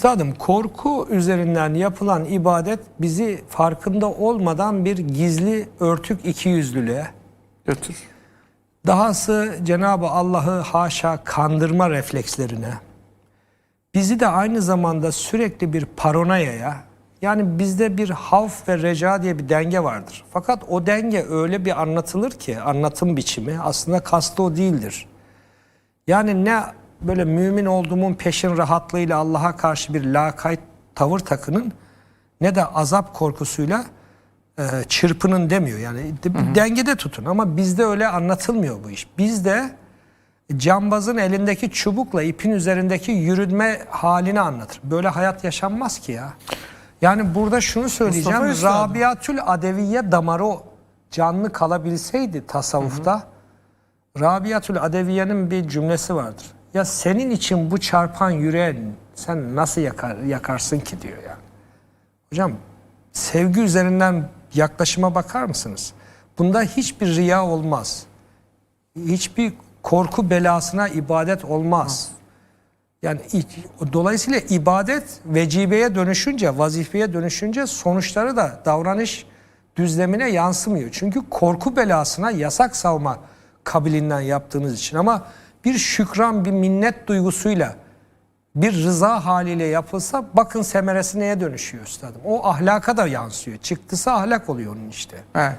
Üstadım korku üzerinden yapılan ibadet bizi farkında olmadan bir gizli örtük ikiyüzlülüğe, Götür. dahası Cenab-ı Allah'ı haşa kandırma reflekslerine, bizi de aynı zamanda sürekli bir paranoyaya, yani bizde bir havf ve reca diye bir denge vardır. Fakat o denge öyle bir anlatılır ki, anlatım biçimi aslında kastı o değildir. Yani ne böyle mümin olduğumun peşin rahatlığıyla Allah'a karşı bir lakayt tavır takının ne de azap korkusuyla e, çırpının demiyor. Yani de- dengede tutun ama bizde öyle anlatılmıyor bu iş. Bizde cambazın elindeki çubukla ipin üzerindeki yürütme halini anlatır. Böyle hayat yaşanmaz ki ya. Yani burada şunu söyleyeceğim. Rabiatül Adeviye damarı canlı kalabilseydi tasavvufta Rabiatül Adeviye'nin bir cümlesi vardır. Ya senin için bu çarpan yüreğin sen nasıl yakar, yakarsın ki diyor yani. Hocam sevgi üzerinden yaklaşıma bakar mısınız? Bunda hiçbir riya olmaz. Hiçbir korku belasına ibadet olmaz. Yani dolayısıyla ibadet vecibeye dönüşünce, vazifeye dönüşünce sonuçları da davranış düzlemine yansımıyor. Çünkü korku belasına yasak savma kabilinden yaptığınız için ama bir şükran, bir minnet duygusuyla bir rıza haliyle yapılsa bakın semeresi neye dönüşüyor üstadım. O ahlaka da yansıyor. Çıktısı ahlak oluyor onun işte. Evet.